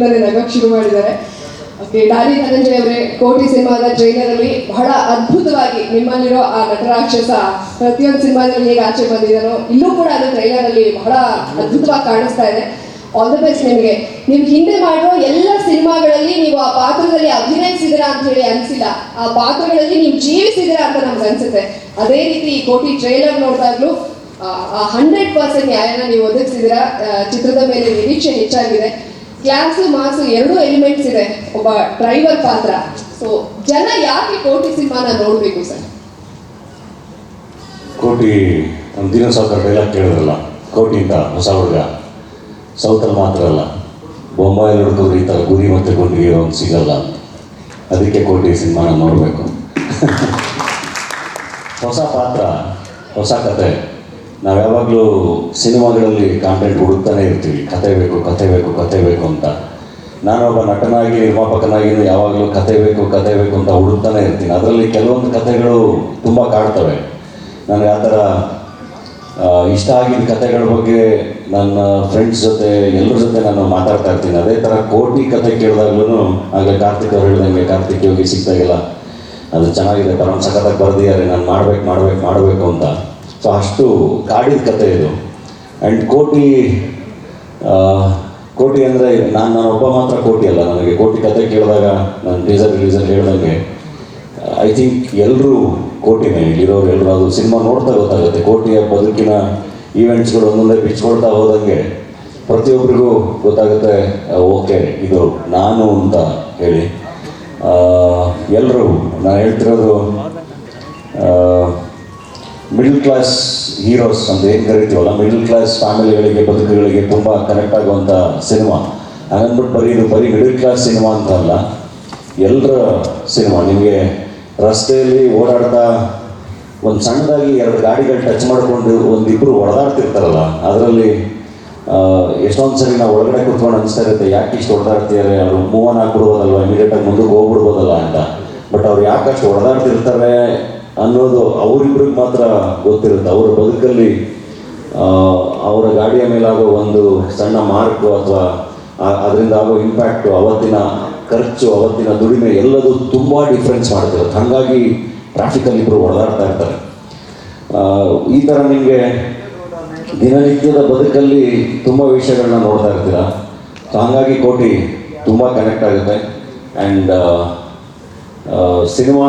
ನಗಕ್ ಶುರು ಮಾಡಿದ್ದಾರೆ. ಓಕೆ ಡಾಲಿ ಧನಂಜಯ ಅವರೇ, ಕೋಟಿ ಸಿನಿಮಾದ ಟ್ರೈಲರ್ ಅಲ್ಲಿ ಬಹಳ ಅದ್ಭುತವಾಗಿ ನಿಮ್ಮಲ್ಲಿರೋ ಆ ನಟರಾಕ್ಷಸ ಪ್ರತಿಯೊಂದು ಸಿನಿಮಾದಲ್ಲಿ ಹೇಗೆ ಆಚೆ ಬಂದಿದ್ದಾರೋ ಇಲ್ಲೂ ಕೂಡ ಅದು ಟ್ರೈಲರ್ ಅಲ್ಲಿ ಬಹಳ ಅದ್ಭುತವಾಗಿ ಕಾಣಿಸ್ತಾ ಇದೆ. ಆಲ್ ದ ಬೆಸ್ಟ್ ನಿಮಗೆ. ನೀವು ಹಿಂದೆ ಮಾಡೋ ಎಲ್ಲ ಸಿನಿಮಾಗಳಲ್ಲಿ ನೀವು ಆ ಪಾತ್ರದಲ್ಲಿ ಅಭಿನಯಿಸಿದಿರಾ ಅಂತ ಹೇಳಿ ಅನ್ಸಿಲ್ಲ. ಆ ಪಾತ್ರಗಳಲ್ಲಿ ನೀವು ಜೀವಿಸಿದಿರಾ ಅಂತ ನಮ್ಗೆ ಅನ್ಸುತ್ತೆ. ಅದೇ ರೀತಿ ಈ ಕೋಟಿ ಟ್ರೈಲರ್ ನೋಡಿದಾಗ್ಲೂ ಹಂಡ್ರೆಡ್ ಪರ್ಸೆಂಟ್ ನ್ಯಾಯನ ನೀವು ಒದಗಿಸಿದಿರಾ ಚಿತ್ರದ ಮೇಲೆ ನಿರೀಕ್ಷೆ ಹೆಚ್ಚಾಗಿದೆ. ಕ್ಲಾಸು ಮಾಸು ಎರಡೂ ಎಲಿಮೆಂಟ್ಸ್ ಇದೆ. ಒಬ್ಬ ಡ್ರೈವರ್ ಪಾತ್ರ. ಸೊ ಜನ ಯಾಕೆ ಕೋಟಿ ಸಿನಿಮಾನ ನೋಡ್ಬೇಕು ಸರ್? ಕೋಟಿ ನಮ್ಮ ದಿನ ಸಾವಿರ ಡೈಲಾಗ್ ಕೇಳಿದ್ರಲ್ಲ. ಕೋಟಿಯಿಂದ ಹೊಸ ಹುಡುಗ. ಸೌತಲ್ಲಿ ಮಾತ್ರ ಅಲ್ಲ. ಬೊಂಬಾಯಲ್ಲಿ ಹುಡುಕಿದ್ರೆ ಈ ಥರ ಗುರಿ ಮತ್ತು ಗುಂಡಿಗೆ ಒಂದು ಸಿಗಲ್ಲ. ಅದಕ್ಕೆ ಕೋಟಿ ಸಿನಿಮಾನ ನೋಡಬೇಕು. ಹೊಸ ಪಾತ್ರ, ಹೊಸ ಕತೆ. ನಾವು ಯಾವಾಗಲೂ ಸಿನಿಮಾಗಳಲ್ಲಿ ಕಾಂಟೆಂಟ್ ಹುಡುಕ್ತಾನೆ ಇರ್ತೀವಿ. ಕತೆ ಬೇಕು ಕತೆ ಬೇಕು ಕತೆ ಬೇಕು ಅಂತ. ನಾನೊಬ್ಬ ನಟನಾಗಿ, ನಿರ್ಮಾಪಕನಾಗಿ ಯಾವಾಗಲೂ ಕತೆ ಬೇಕು ಕತೆ ಬೇಕು ಅಂತ ಹುಡುಕ್ತಾನೆ ಇರ್ತೀನಿ. ಅದರಲ್ಲಿ ಕೆಲವೊಂದು ಕತೆಗಳು ತುಂಬ ಕಾಡ್ತವೆ ನನಗೆ ಆ ಥರ ಇಷ್ಟ ಆಗಿದ್ದ ಕತೆಗಳ ಬಗ್ಗೆ ನನ್ನ ಫ್ರೆಂಡ್ಸ್ ಜೊತೆ ಎಲ್ಲರ ಜೊತೆ ನಾನು ಮಾತಾಡ್ತಾ ಇರ್ತೀನಿ. ಅದೇ ಥರ ಕೋಟಿ ಕತೆ ಕೇಳಿದಾಗ್ಲೂ ಆಗ ಕಾರ್ತಿಕ್ ಅವ್ರು ಹೇಳಿದಂಗೆ ಕಾರ್ತಿಕ್ ಯೋಗಿ ಇಲ್ಲ. ಅದು ಚೆನ್ನಾಗಿದೆ ಪರಮ ಸಖತ್ತಾಗಿ ಬರೆದಿದ್ದಾರೆ, ನಾನು ಮಾಡ್ಬೇಕು ಮಾಡ್ಬೇಕು, ಮಾಡಬೇಕು ಅಂತ. ಸೊ ಅಷ್ಟು ಕಾಡಿದ ಕಥೆ ಇದು. ಆ್ಯಂಡ್ ಕೋಟಿ ಕೋಟಿ ಅಂದರೆ ನಾನು ನಾನು ಒಬ್ಬ ಮಾತ್ರ ಕೋಟಿ ಅಲ್ಲ ನನಗೆ. ಕೋಟಿ ಕತೆ ಕೇಳಿದಾಗ ನಾನು ಟೀಸರ್ ರಿಲೀಸಲ್ಲಿ ಹೇಳಿದಂಗೆ ಐ ಥಿಂಕ್ ಎಲ್ಲರೂ ಕೋಟಿನೇ. ಇಲ್ಲಿರೋರು ಎಲ್ಲರೂ ಅದು ಸಿನಿಮಾ ನೋಡ್ತಾ ಗೊತ್ತಾಗುತ್ತೆ. ಕೋಟಿಯ ಬದುಕಿನ ಈವೆಂಟ್ಸ್ಗಳು ಒಂದೊಂದೇ ಬಿಚ್ಕೊಳ್ತಾ ಹೋದಂಗೆ ಪ್ರತಿಯೊಬ್ಬರಿಗೂ ಗೊತ್ತಾಗುತ್ತೆ ಓಕೆ, ಇದು ನಾನು ಅಂತ ಹೇಳಿ. ಎಲ್ಲರೂ ನಾನು ಹೇಳ್ತಿರೋದು ಮಿಡಲ್ ಕ್ಲಾಸ್ ಹೀರೋಸ್ ಅಂತ ಏನು ಕರಿತೀವಲ್ಲ? ಮಿಡಲ್ ಕ್ಲಾಸ್ ಫ್ಯಾಮಿಲಿಗಳಿಗೆ ಬದುಕುಗಳಿಗೆ ತುಂಬ ಕನೆಕ್ಟ್ ಆಗುವಂಥ ಸಿನಿಮಾ ಹಾಗಂದ್ಬಿಟ್ಟು ಬರೀ ಇದು ಬರೀ ಮಿಡಲ್ ಕ್ಲಾಸ್ ಸಿನಿಮಾ ಅಂತ ಅಲ್ಲ ಎಲ್ಲರ ಸಿನಿಮಾ ನಿಮಗೆ ರಸ್ತೆಯಲ್ಲಿ ಓಡಾಡ್ತಾ ಒಂದು ಸಣ್ಣದಾಗಿ ಎರಡು ಗಾಡಿಗಳು ಟಚ್ ಮಾಡಿಕೊಂಡು ಒಂದಿಬ್ಬರು ಹೊಡೆದಾಡ್ತಿರ್ತಾರಲ್ಲ ಅದರಲ್ಲಿ ಎಷ್ಟೊಂದು ಸರಿ ನಾವು ಒಳಗಡೆ ಕುತ್ಕೊಂಡು ಅನಿಸ್ತಾ ಇರುತ್ತೆ, ಯಾಕೆ ಇಷ್ಟು ಹೊಡೆದಾಡ್ತಿದ್ದಾರೆ ಅವರು ಮೂವನ್ ಆಗಿಬಿಡ್ಬೋದಲ್ವ? ಇಮಿಡಿಯೇಟಾಗಿ ಮುಂದಕ್ಕೆ ಹೋಗ್ಬಿಡ್ಬೋದಲ್ಲ ಅಂತ. ಬಟ್ ಅವ್ರು ಯಾಕಷ್ಟು ಹೊಡೆದಾಡ್ತಿರ್ತಾರೆ ಅನ್ನೋದು ಅವರಿಬ್ರಿಗೆ ಮಾತ್ರ ಗೊತ್ತಿರುತ್ತೆ. ಅವರ ಬದುಕಲ್ಲಿ ಅವರ ಗಾಡಿಯ ಮೇಲಾಗೋ ಒಂದು ಸಣ್ಣ ಮಾರ್ಕು ಅಥವಾ ಅದರಿಂದ ಆಗೋ ಇಂಪ್ಯಾಕ್ಟು ಅವತ್ತಿನ ಖರ್ಚು, ಅವತ್ತಿನ ದುಡಿಮೆ ಎಲ್ಲದೂ ತುಂಬ ಡಿಫ್ರೆನ್ಸ್ ಮಾಡ್ತಿರುತ್ತೆ. ಹಾಗಾಗಿ ಟ್ರಾಫಿಕಲ್ಲಿ ಇಬ್ಬರು ಹೊಡೆದಾಡ್ತಾ ಇರ್ತಾರೆ. ಈ ಥರ ನಿಮಗೆ ದಿನನಿತ್ಯದ ಬದುಕಲ್ಲಿ ತುಂಬ ವಿಷಯಗಳನ್ನ ನೋಡ್ತಾ ಇರ್ತೀರ? ಸೊ ಹಾಗಾಗಿ ಕೋಟಿ ತುಂಬ ಕನೆಕ್ಟ್ ಆಗುತ್ತೆ. ಆ್ಯಂಡ್ ಸಿನಿಮಾ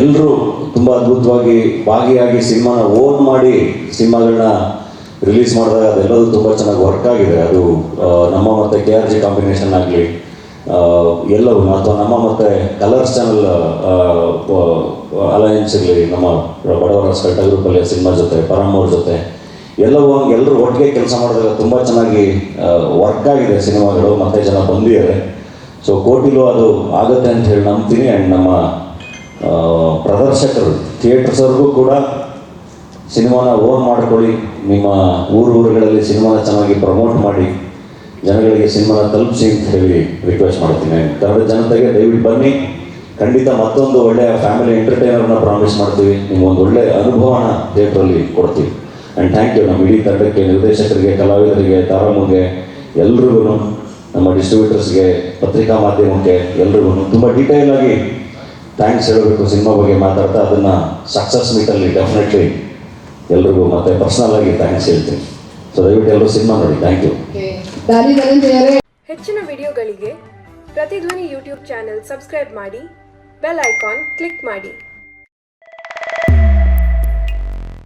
ಎಲ್ಲರೂ ತುಂಬ ಅದ್ಭುತವಾಗಿ ಭಾಗಿಯಾಗಿ ಸಿನಿಮಾನ ಓನ್ ಮಾಡಿ ಸಿನಿಮಾಗಳನ್ನ ರಿಲೀಸ್ ಮಾಡಿದಾಗ ಅದೆಲ್ಲದೂ ತುಂಬ ಚೆನ್ನಾಗಿ ವರ್ಕ್ ಆಗಿದೆ. ಅದು ನಮ್ಮ ಮತ್ತು ಕೆ ಆರ್ ಜಿ ಕಾಂಬಿನೇಷನ್ ಆಗಲಿ ಎಲ್ಲವೂ ಅಥವಾ ನಮ್ಮ ಮತ್ತು ಕಲರ್ಸ್ ಚಾನಲ್ ಅಲಯನ್ಸ್ ಇರಲಿ, ನಮ್ಮ ಬಡವರ ಸ್ಕಲ್ಟ ಗ್ರೂಪಲ್ಲಿ ಸಿನಿಮಾ ಜೊತೆ ಪರಮೋರ್ ಜೊತೆ, ಎಲ್ಲವೂ ಎಲ್ಲರೂ ಒಟ್ಟಿಗೆ ಕೆಲಸ ಮಾಡಿದಾಗ ತುಂಬ ಚೆನ್ನಾಗಿ ವರ್ಕ್ ಆಗಿದೆ ಸಿನಿಮಾಗಳು, ಮತ್ತೆ ಜನ ಬಂದಿದ್ದಾರೆ. ಸೊ ಕೋಟಿಲೂ ಅದು ಆಗುತ್ತೆ ಅಂತ ಹೇಳಿ ನಂಬ್ತೀನಿ. ಆ್ಯಂಡ್ ನಮ್ಮ ಪ್ರದರ್ಶಕರು ಥಿಯೇಟರ್ಸವ್ರಿಗೂ ಕೂಡ ಸಿನಿಮಾನ ಓನ್ ಮಾಡ್ಕೊಳ್ಳಿ. ನಿಮ್ಮ ಊರು ಊರುಗಳಲ್ಲಿ ಸಿನಿಮಾನ ಚೆನ್ನಾಗಿ ಪ್ರಮೋಟ್ ಮಾಡಿ. ಜನಗಳಿಗೆ ಸಿನಿಮಾನ ತಲುಪಿಸಿ ಅಂತ ಹೇಳಿ ರಿಕ್ವೆಸ್ಟ್ ಮಾಡ್ತೀನಿ. ಕನ್ನಡ ಜನತೆಗೆ ದಯವಿಟ್ಟು ಬನ್ನಿ. ಖಂಡಿತ ಮತ್ತೊಂದು ಒಳ್ಳೆಯ ಫ್ಯಾಮಿಲಿ ಎಂಟರ್ಟೈನರ್ನ ಪ್ರಾಮಿಸ್ ಮಾಡ್ತೀವಿ. ನಿಮ್ಗೊಂದು ಒಳ್ಳೆಯ ಅನುಭವನ ಥಿಯೇಟ್ರಲ್ಲಿ ಕೊಡ್ತೀವಿ. ಆ್ಯಂಡ್ ಥ್ಯಾಂಕ್ ಯು ನಮ್ಮ ಇಡೀ ತಂಡಕ್ಕೆ, ನಿರ್ದೇಶಕರಿಗೆ, ಕಲಾವಿದರಿಗೆ, ತಾರಮ್ಮಗೆ ಎಲ್ರಿಗೂ ನಮ್ಮ ಡಿಸ್ಟ್ರಿಬ್ಯೂಟರ್ಸ್ಗೆ ಪತ್ರಿಕಾ ಮಾಧ್ಯಮಕ್ಕೆ ಎಲ್ರಿಗೂ ತುಂಬ ಡೀಟೇಲ್ ಆಗಿ ಥ್ಯಾಂಕ್ಸ್ ಹೇಳಬೇಕು ಸಿನಿಮಾ ಬಗ್ಗೆ ಮಾತಾಡ್ತಾ ಅದನ್ನ ಸಕ್ಸಸ್ ಮೀಟಲ್ಲಿ ಡೆಫಿನೆಟ್ಲಿ ಎಲ್ರಿಗೂ ಮತ್ತೆ ಪರ್ಸನಲ್ ಆಗಿ ಥ್ಯಾಂಕ್ಸ್ ಹೇಳ್ತೀನಿ. ಸೊ ದಯವಿಟ್ಟು ಎಲ್ಲರೂ ಸಿನಿಮಾ ನೋಡಿ. ಥ್ಯಾಂಕ್ ಯು ಹೆಚ್ಚಿನ ವಿಡಿಯೋಗಳಿಗೆ ಪ್ರತಿಧ್ವನಿ ಯೂಟ್ಯೂಬ್ ಚಾನೆಲ್ ಸಬ್ಸ್ಕ್ರೈಬ್ ಮಾಡಿ ಬೆಲ್ ಐಕಾನ್ ಕ್ಲಿಕ್ ಮಾಡಿ.